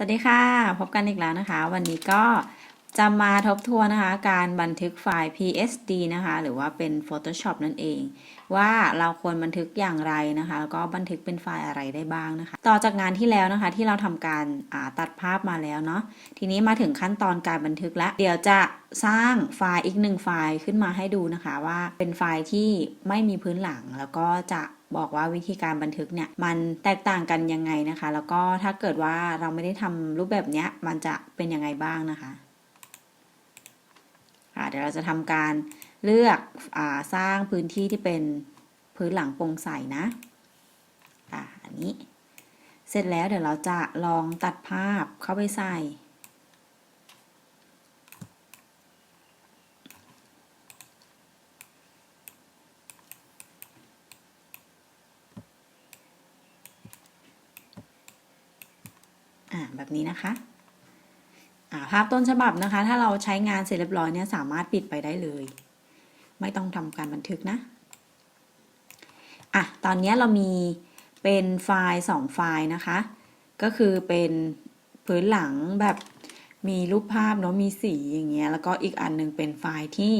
สวัสดีค่ะ พบกันอีกแล้วนะคะ วันนี้ก็จะมาทบทวนนะคะ การบันทึกไฟล์ PSD นะคะ หรือว่าเป็น Photoshop นั่นเอง ว่าเราควรบันทึกอย่างไรนะคะ แล้วก็บันทึกเป็นไฟล์อะไรได้บ้างนะคะ ต่อจากงานที่แล้วนะคะ ที่เราทำการตัดภาพมาแล้วเนาะทีนี้มาถึงขั้นตอนการบันทึกแล้ว เดี๋ยวจะสร้างไฟล์อีกหนึ่งไฟล์ขึ้นมาให้ดูนะคะ ว่าเป็นไฟล์ที่ไม่มีพื้นหลังแล้วก็จะ บอกว่าวิธีการบันทึกเนี่ยมันแตกต่างกันยังไงนะคะ แล้วก็ถ้าเกิดว่าเราไม่ได้ทำรูปแบบเนี้ยมันจะเป็นยังไงบ้างนะคะะเดี๋ยวเราจะทำการเลือกอสร้างพื้นที่ที่เป็นพื้นหลังโปร่งใสนะอ่าอันนี้ เสร็จแล้วเดี๋ยวเราจะลองตัดภาพเข้าไปใส่ อ่าแบบ นะคะาภาพต้นฉบับนะคะ ถ้าเราใช้งานเสร็จเรียบร้อยเนี่ยสามารถปิดไปได้เลย ไม่ต้องทำการบันทึกนะอะตอนนี้เรามีเป็นไฟล์สองไฟล์นะคะ ก็คือเป็นพื้นหลังแบบมีรูปภาพเนาะมีสีอย่างเงี้ยแล้วก็อีกอันหนึงเป็นไฟล์ที่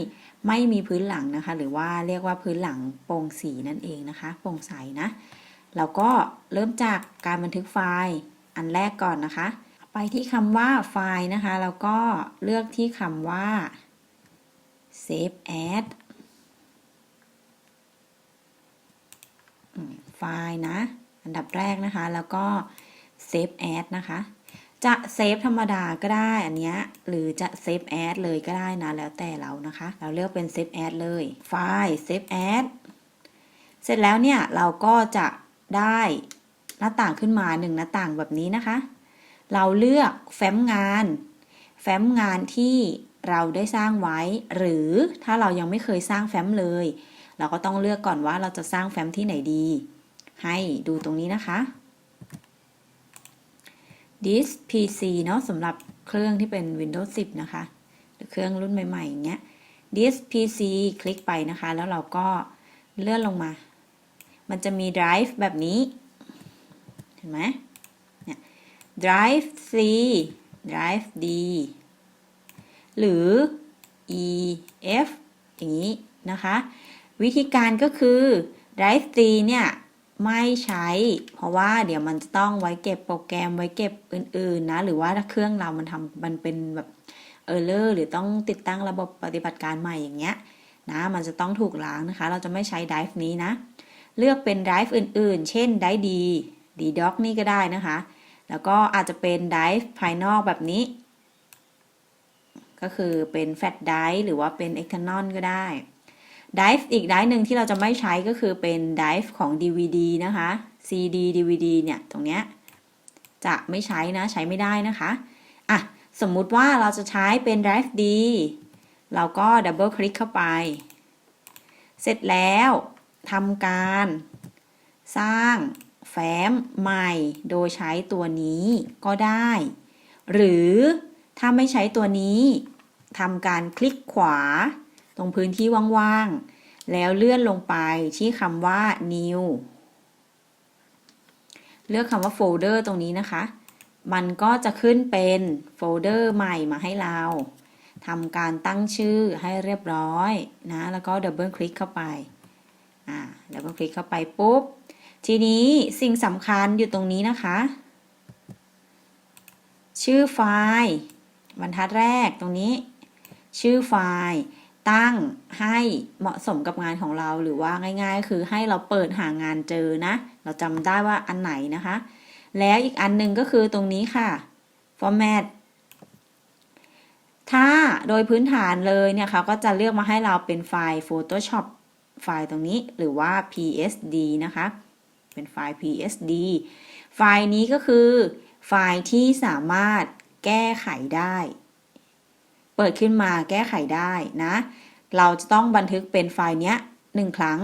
ไม่มีพื้นหลังนะคะ หรือว่าเรียกว่าพื้นหลังโปร่งสีนั่นเองนะคะโปร่งใสนะเราก็เริ่มจากการบันทึกไฟล์อันแรกก่อนนะคะ ไปที่คำว่าไฟล์นะคะ แล้วก็เลือกที่คำว่า save as อืมไฟล์นะ อันดับแรกนะคะ แล้วก็ save as นะคะ จะเซฟธรรมดาก็ได้อันเนี้ย หรือจะเซฟแอดเลยก็ได้นะ แล้วแต่เรานะคะ เราเลือกเป็นเซฟแอดเลย ไฟล์เซฟแอดเสร็จแล้วเนี่ย เราก็จะได้หน้าต่างขึ้นมาหนึ่งหน้าต่างแบบนี้นะคะ เราเลือกแฟ้มงาน แฟ้มงานที่เราได้สร้างไว้ หรือถ้าเรายังไม่เคยสร้างแฟ้มเลย เราก็ต้องเลือกก่อนว่าเราจะสร้างแฟ้มที่ไหนดี ให้ดูตรงนี้นะคะ this PC เนาะสำหรับเครื่องที่เป็น Windows 10 นะคะ หรือเครื่องรุ่นใหม่ๆอย่างเงี้ย this PC คลิกไปนะคะ แล้วเราก็เลื่อนลงมา มันจะมี drive แบบนี้ เห็นไหม drive C drive D หรือ E F อย่างนี้นะคะ วิธีการก็คือ drive C เนี่ยไม่ใช้ เพราะว่าเดี๋ยวมันจะต้องไว้เก็บโปรแกรมไว้เก็บอื่นๆ นะ หรือว่าถ้าเครื่องเรามันทำมันเป็นแบบเออร์เลอร์หรือต้องติดตั้งระบบปฏิบัติการใหม่อย่างเงี้ยนะ มันจะต้องถูกล้างนะคะ เราจะไม่ใช้ drive นี้นะ เลือกเป็น drive อื่นๆ เช่น drive D D doc นี่ก็ได้นะคะ แล้วก็อาจจะเป็น drive ภายนอกแบบนี้ ก็คือเป็น flash drive หรือว่าเป็น external ก็ได้ drive อีก drive หนึ่งที่เราจะไม่ใช้ก็คือเป็น drive ของ DVD นะคะ CD DVD เนี่ยตรงเนี้ยจะไม่ใช้นะใช้ไม่ได้นะคะอะสมมุติว่าเราจะใช้เป็น drive D เราก็ดับเบิลคลิกเข้าไป เสร็จแล้วทำการสร้าง ฟ้มใหม่ โดยใช้ตัวนี้ก็ได้ หรือถ้าไม่ใช้ตัวนี้ทำการคลิกขวา ตรงพื้นที่ว่างๆ แล้วเลื่อนลงไปที่คำว่า new เลือกคำว่าโฟลเดอร์ตรงนี้นะคะ มันก็จะขึ้นเป็นโฟลเดอร์ใหม่มาให้เราทำการตั้งชื่อให้เรียบร้อยนะ แล้วก็ดับเบิลคลิกเข้าไป อ่า ดับเบิลคลิกเข้าไปปุ๊บ ทีนี้สิ่งสำคัญอยู่ตรงนี้นะคะ ชื่อไฟล์บรรทัดแรกตรงนี้ ชื่อไฟล์ตั้งให้เหมาะสมกับงานของเราหรือว่าง่าย ๆ คือให้เราเปิดหางานเจอนะ เราจำได้ว่าอันไหนนะคะ แล้วอีกอันหนึ่งก็คือตรงนี้ค่ะ format ถ้าโดยพื้นฐานเลยเนี่ยเขาก็จะเลือกมาให้เราเป็นไฟล์ Photoshop ไฟล์ตรงนี้หรือว่า PSD นะคะ เป็นไฟล์ PSD ไฟล์นี้ก็คือ ไฟล์ที่สามารถแก้ไขได้ เปิดขึ้นมาแก้ไขได้นะ เราจะต้องบันทึกเป็นไฟล์เนี้ยหนึ่งครั้ง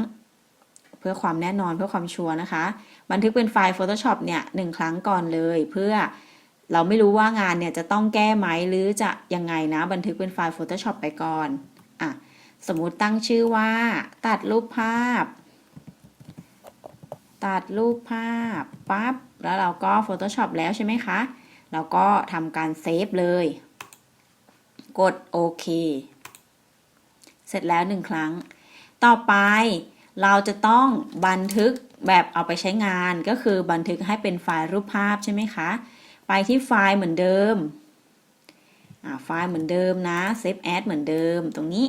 เพื่อความแน่นอนเพื่อความชัวร์นะคะ บันทึกเป็นไฟล์ Photoshop เนี่ยหนึ่งครั้งก่อนเลย เพื่อเราไม่รู้ว่างานเนี่ยจะต้องแก้ไหมหรือจะยังไงนะ บันทึกเป็นไฟล์ Photoshop ไปก่อนอะสมมุติตั้งชื่อว่า ตัดรูปภาพ ตัดรูปภาพปั๊บแล้วเราก็ Photoshop แล้วใช่ไหมคะแล้วก็ทำการเซฟเลย กดโอเคเสร็จแล้วหนึ่งครั้ง ต่อไปเราจะต้องบันทึกแบบเอาไปใช้งานก็คือบันทึกให้เป็นไฟล์รูปภาพใช่ไหมคะ ไปที่ไฟล์เหมือนเดิม ไฟล์เหมือนเดิมนะ Save As เหมือนเดิมตรงนี้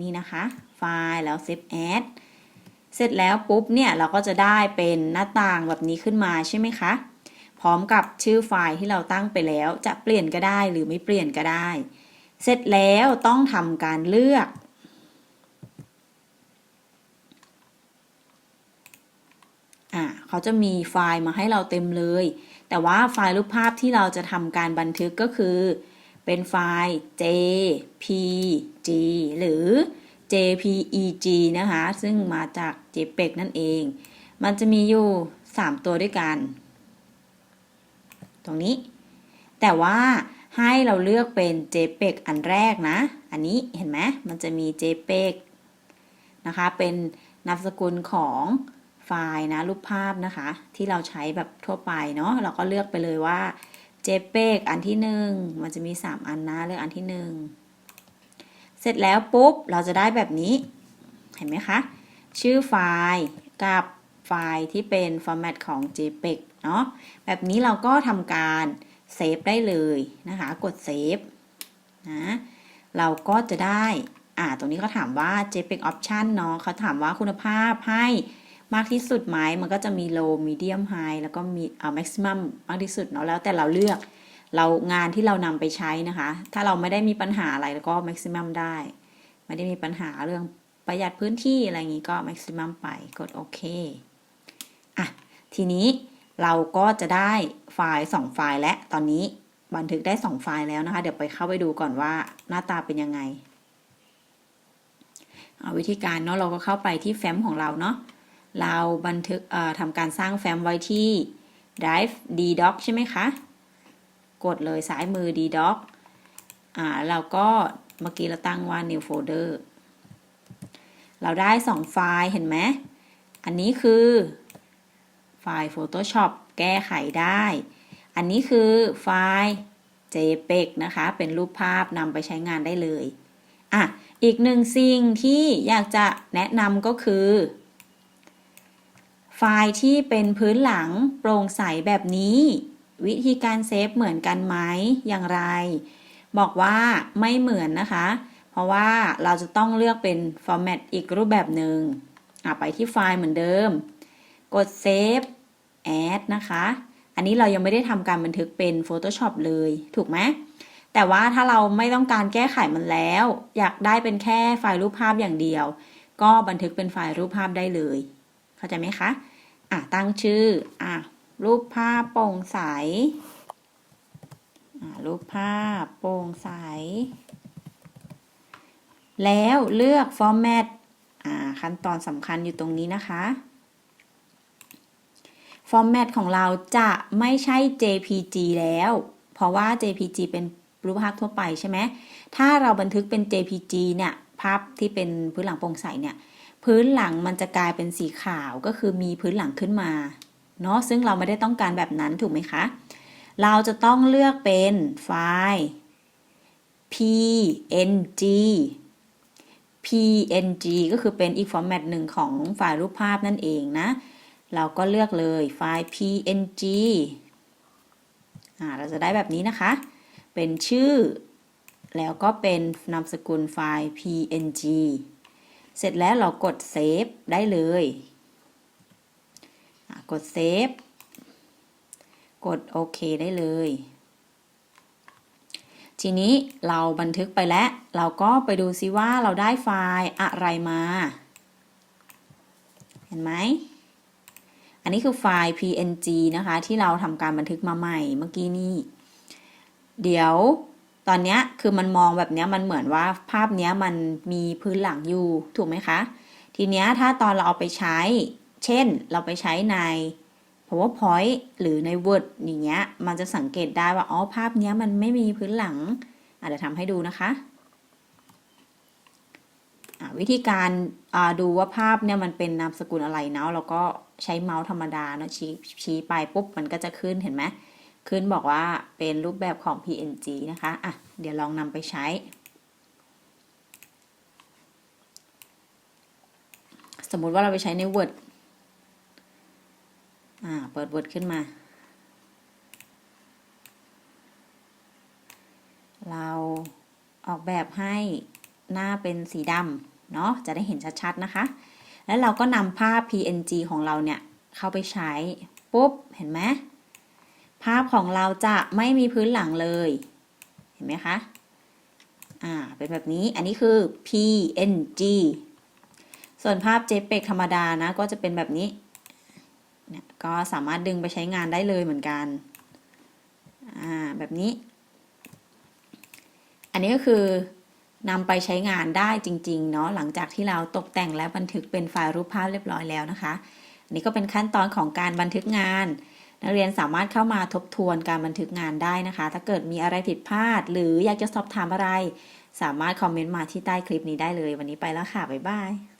นี่นะคะ ไฟล์แล้ว Save As เสร็จแล้วปุ๊บเนี่ยเราก็จะได้เป็นหน้าต่างแบบนี้ขึ้นมาใช่ไหมคะ พร้อมกับชื่อไฟล์ที่เราตั้งไปแล้วจะเปลี่ยนก็ได้หรือไม่เปลี่ยนก็ได้ เสร็จแล้วต้องทำการเลือกอ่าเขาจะมีไฟล์มาให้เราเต็มเลย แต่ว่าไฟล์รูปภาพที่เราจะทำการบันทึกก็คือ เป็นไฟล์ jpg หรือ jpeg นะคะ ซึ่งมาจาก jpeg นั่นเอง มันจะมีอยู่ 3 ตัวด้วยกัน ตรงนี้ แต่ว่าให้เราเลือกเป็น jpeg อันแรกนะ อันนี้เห็นไหมมันจะมี jpeg นะคะ เป็นนามสกุลของไฟล์นะรูปภาพนะคะ ที่เราใช้แบบทั่วไปเนาะเราก็เลือกไปเลยว่า JPEG อันที่หนึ่งมันจะมี 3 อันนะเลือกอันที่หนึ่ง เสร็จแล้วปุ๊บเราจะได้แบบนี้ เห็นไหมคะ ชื่อไฟล์กับไฟล์ที่เป็นฟอร์แมตของ JPEG เนาะแบบนี้เราก็ทำการเซฟได้เลยนะคะ กดเซฟนะเราก็จะได้ อ่า ตรงนี้เขาถามว่า JPEG option เนาะเขาถามว่าคุณภาพให้มากที่สุดไหมมันก็จะมี low medium high แล้วก็มีอ่า maximum มากที่สุดเนาะแล้วแต่เราเลือก เรางานที่เรานำไปใช้นะคะ ถ้าเราไม่ได้มีปัญหาอะไรแล้วก็ maximum ได้ ไม่ได้มีปัญหาเรื่องประหยัดพื้นที่อะไรอย่างนี้ก็ maximum ไปกดโอเคอะทีนี้เราก็จะได้ไฟล์ 2 ไฟล์และตอนนี้บันทึกได้ 2 ไฟล์แล้วนะคะ เดี๋ยวไปเข้าไปดูก่อนว่าหน้าตาเป็นยังไงเอาวิธีการเนาะเราก็เข้าไปที่แฟ้มของเราเนาะเราบันทึกทำการสร้างแฟ้มไว้ที่ drive ddoc ใช่ไหมคะ กดเลยซ้ายมือ ddoc อ่าเราก็เมื่อกี้เราตั้งว่า new folder เราได้ 2 ไฟล์เห็นไหม อันนี้คือไฟล์ Photoshop แก้ไขได้ อันนี้คือไฟล์ JPEG นะคะ เป็นรูปภาพนำไปใช้งานได้เลย อะ อีกหนึ่งสิ่งที่อยากจะแนะนำก็คือ ไฟล์ที่เป็นพื้นหลังโปร่งใสแบบนี้ วิธีการเซฟเหมือนกันไหมอย่างไร บอกว่าไม่เหมือนนะคะ เพราะว่าเราจะต้องเลือกเป็นฟอร์แมตอีกรูปแบบหนึ่งไปที่ไฟล์เหมือนเดิม กด Save Add นะคะ อันนี้เรายังไม่ได้ทำการบันทึกเป็น Photoshop เลยถูกไหมแต่ว่าถ้าเราไม่ต้องการแก้ไขมันแล้ว อยากได้เป็นแค่ไฟล์รูปภาพอย่างเดียว ก็บันทึกเป็นไฟล์รูปภาพได้เลย เข้าใจไหมคะ อะตั้งชื่อ อะ รูปภาพโปร่งใส รูปภาพโปร่งใส แล้วเลือกฟอร์แมตขั้นตอนสำคัญอยู่ตรงนี้นะคะฟอร์แมตของเราจะไม่ใช่ JPG แล้ว เพราะว่า JPG เป็นรูปภาพทั่วไปใช่ไหม ถ้าเราบันทึกเป็น JPG เนี่ย ภาพที่เป็นพื้นหลังโปร่งใสเนี่ย พื้นหลังมันจะกลายเป็นสีขาว ก็คือมีพื้นหลังขึ้นมา เนาะซึ่งเราไม่ได้ต้องการแบบนั้นถูกไหมคะ เราจะต้องเลือกเป็นไฟล์ PNG PNG ก็คือเป็นอีกฟอร์แมตหนึ่งของไฟล์รูปภาพนั่นเองนะ เราก็เลือกเลยไฟล์ PNG อ่าเราจะได้แบบนี้นะคะ เป็นชื่อ แล้วก็เป็นนามสกุลไฟล์ PNG เสร็จแล้วเรากดเซฟได้เลย กดเซฟ กดโอเคได้เลย ทีนี้เราบันทึกไปแล้ว เราก็ไปดูซิว่าเราได้ไฟล์อะไรมา เห็นไหม อันนี้คือไฟล์ png นะคะ ที่เราทำการบันทึกมาใหม่เมื่อกี้นี่เดี๋ยวตอนนี้คือมันมองแบบนี้มันเหมือนว่าภาพนี้มันมีพื้นหลังอยู่ถูกไหมคะ ทีนี้ถ้าตอนเราเอาไปใช้ เช่นเราไปใช้ใน PowerPoint หรือใน Word อย่างเงี้ย มันจะสังเกตได้ว่า อ๋อ ภาพเนี้ยมันไม่มีพื้นหลังอาจจะทำให้ดูนะคะ วิธีการดูว่าภาพเนี่ยมันเป็นนามสกุลอะไรเนาะเราก็ใช้เมาส์ธรรมดาเนาะชี้ชี้ไปปุ๊บมันก็จะขึ้นเห็นไหมขึ้นบอกว่าเป็นรูปแบบของ PNG นะคะ อะ เดี๋ยวลองนำไปใช้ สมมุติว่าเราไปใช้ใน Word ปิด Word ขึ้นมา เราออกแบบให้หน้าเป็นสีดำเนาะจะได้เห็นชัดๆนะคะ แล้วเราก็นำภาพ PNG ของเราเนี่ย เข้าไปใช้ปุ๊บ เห็นไหมภาพของเราจะไม่มีพื้นหลังเลย เห็นไหมคะ อ่า เป็นแบบนี้ อันนี้คือ PNG ส่วนภาพ JPEG ธรรมดานะ ก็จะเป็นแบบนี้ เนี่ยก็สามารถดึงไปใช้งานได้เลยเหมือนกัน อ่า แบบนี้ อันนี้ก็คือนำไปใช้งานได้จริงๆเนาะหลังจากที่เราตกแต่งและบันทึกเป็นไฟล์รูปภาพเรียบร้อยแล้วนะคะนนี้ก็เป็นขั้นตอนของการบันทึกงาน นักเรียนสามารถเข้ามาทบทวนการบันทึกงานได้นะคะ ถ้าเกิดมีอะไรผิดพลาด หรืออยากจะสอบถามอะไร สามารถคอมเมนต์มาที่ใต้คลิปนี้ได้เลย วันนี้ไปแล้วค่ะ บ๊ายบาย